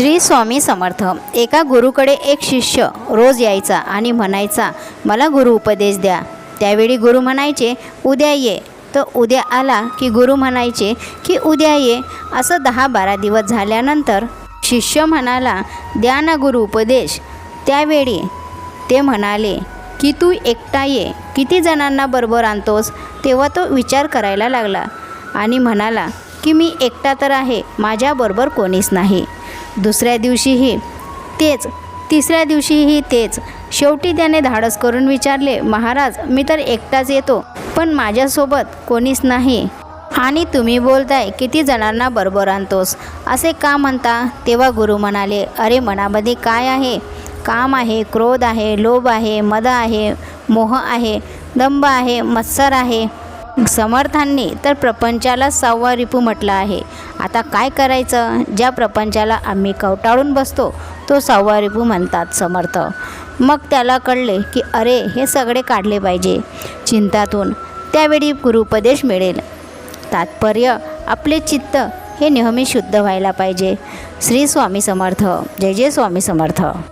श्री स्वामी समर्थ. एका गुरुकडे एक शिष्य रोज यायचा आणि म्हणायचा मला गुरु उपदेश द्या. त्यावेळी गुरु म्हणायचे उद्या ये. तर उद्या आला की गुरु म्हणायचे की उद्या ये. असं दहा बारा दिवस झाल्यानंतर शिष्य म्हणाला द्या ना गुरु उपदेश. त्यावेळी ते म्हणाले की तू एकटा ये. किती जणांना बरोबर आणतोस? तेव्हा तो विचार करायला लागला आणि म्हणाला की मी एकटा तर आहे. माझ्याबरोबर कोणीच नाही. दुसऱ्या दिवशीही तेच तिसऱ्या दिवशीही तेच. शेवटी त्याने धाडस करून विचारले महाराज मी तर एकटाच येतो पण माझ्यासोबत कोणीच नाही. आणि तुम्ही बोलताय किती जणांना बरोबर आणतोस? असे का म्हणता? तेव्हा गुरु म्हणाले अरे मनामध्ये काय आहे? काम आहे क्रोध आहे लोभ आहे मद आहे मोह आहे दंभ आहे मत्सर आहे. समर्थांनी तर प्रपंचाला सहावा रिपू म्हटलं आहे. आता काय करायचं? ज्या प्रपंचाला आम्ही कवटाळून बसतो तो सहावा रिपू म्हणतात समर्थ. मग त्याला कळले की अरे हे सगळे काढले पाहिजे. चिंतातून त्यावेळी गुरुपदेश मिळेल. तात्पर्य आपले चित्त हे नेहमी शुद्ध व्हायला पाहिजे. श्री स्वामी समर्थ. जय जय स्वामी समर्थ.